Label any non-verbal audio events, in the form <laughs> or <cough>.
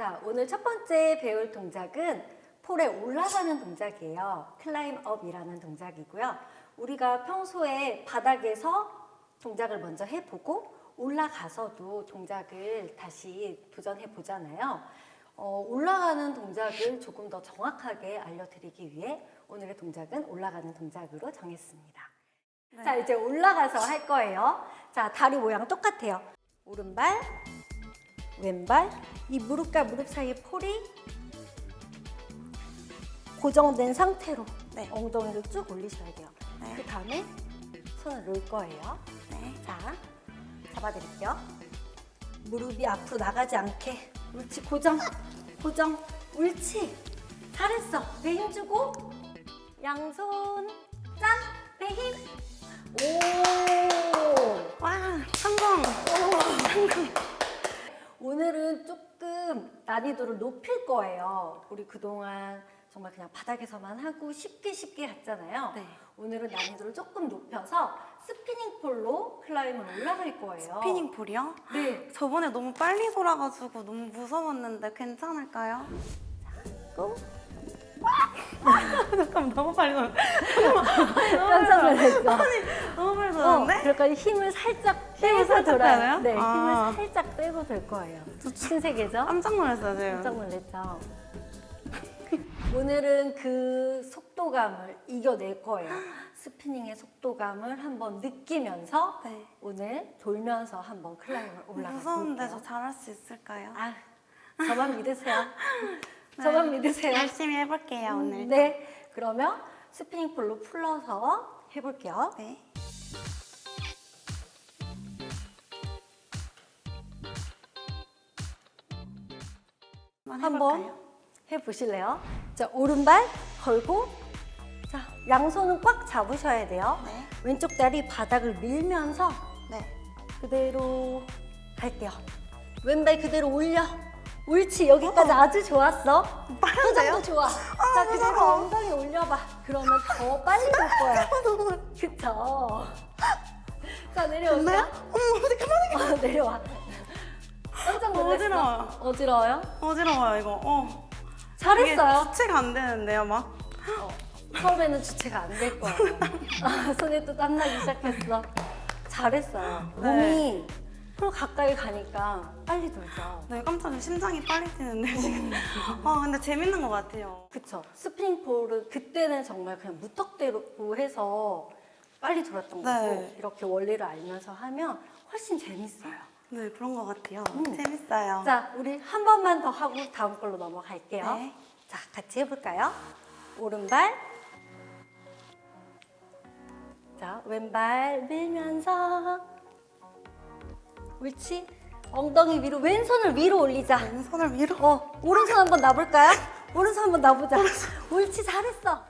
자, 오늘 첫 번째 배울 동작은 폴에 올라가는 동작이에요. 클라임 업이라는 동작이고요. 우리가 평소에 바닥에서 동작을 먼저 해보고 올라가서도 동작을 다시 도전해 보잖아요. 어, 올라가는 동작을 조금 더 정확하게 알려드리기 위해 오늘의 동작은 올라가는 동작으로 정했습니다. 네. 자, 이제 올라가서 할 거예요. 자, 다리 모양 똑같아요. 오른발, 왼발, 이 무릎과 무릎 사이의 폴이 고정된 상태로 네. 엉덩이를 쭉 올리셔야 돼요. 네. 그 다음에 손을 놓을 거예요. 네. 자, 잡아드릴게요. 무릎이 앞으로 나가지 않게. 옳지, 고정, 고정. 옳지. 잘했어. 배 힘 주고, 양손, 짠, 배 힘. 오! 와, 성공! 오 늘은 조금 난이도를 높일 거예요. 우리 그동안 정말 그냥 바닥에서만 하고 쉽게 쉽게 했잖아요. 네. 오늘은 난이도를 조금 높여서 스피닝 폴로 클라임을 올라갈 거예요. 스피닝 볼이요? 네. 저번에 너무 빨리 돌아가지고 너무 무서웠는데 괜찮을까요? 고. <laughs> 잠깐만, 너무 빨리 돌아. <laughs> 깜짝 놀랐어. 너무 빨리 어? 그러니까 힘을 살짝 힘을 빼고 살짝 돌아요. 빼나요? 네, 아. 힘을 살짝 빼고 될 거예요. 신세계죠? 깜짝 놀랐어요, 지금. 깜짝 놀랐죠. <laughs> 오늘은 그 속도감을 이겨낼 거예요. 스피닝의 속도감을 한번 느끼면서 네. 오늘 돌면서 한번 클라임을 올라가 무서운데 저 볼게요. 잘할 수 있을까요? 아, 저만 믿으세요. <laughs> 저만 믿으세요. 열심히 해볼게요, 오늘. 네, 그러면 스피닝 폴로 풀러서 해볼게요. 네. 한번 해보실래요? 자, 오른발 걸고, 자, 양손은 꽉 잡으셔야 돼요. 네. 왼쪽 다리 바닥을 밀면서 네. 그대로 갈게요. 왼발 그대로 올려. 옳지, 여기까지 아주 좋았어. 빠른데요? 좋아. 자, 그대로 무서워. 엉덩이 올려봐. 그러면 더 빨리 될 <laughs> 거야. 그쵸? 자, 내려오세요. 됐나요? 어머, 어떡해. 어, 내려와. 놀랐어. 어지러워요. 어지러워요? 어지러워요, 이거. 어. 잘했어요. 이게 주체가 안 되는데요, 막. 어, 처음에는 주체가 안 될 거야. <laughs> 아, 손에 또 땀나기 시작했어. 잘했어요. 네. 몸이 폴 가까이 가니까 빨리 돌죠. 네, 깜짝이야. 심장이 빨리 뛰는데, 지금. 아, 근데 재밌는 것 같아요. 그쵸. 스프링 폴은 그때는 정말 그냥 무턱대고 해서 빨리 돌았던 네. 거고 이렇게 원리를 알면서 하면 훨씬 재밌어요. 네, 그런 것 같아요. 음. 재밌어요. 자, 우리 한 번만 더 하고 다음 걸로 넘어갈게요. 네. 자, 같이 해볼까요? 오른발. 자, 왼발 밀면서. 옳지. 엉덩이 위로, 왼손을 위로 올리자. 왼손을 위로. 어, 오른손 한번 놔볼까요? 오른손 한번 놔보자. 옳지, 잘했어.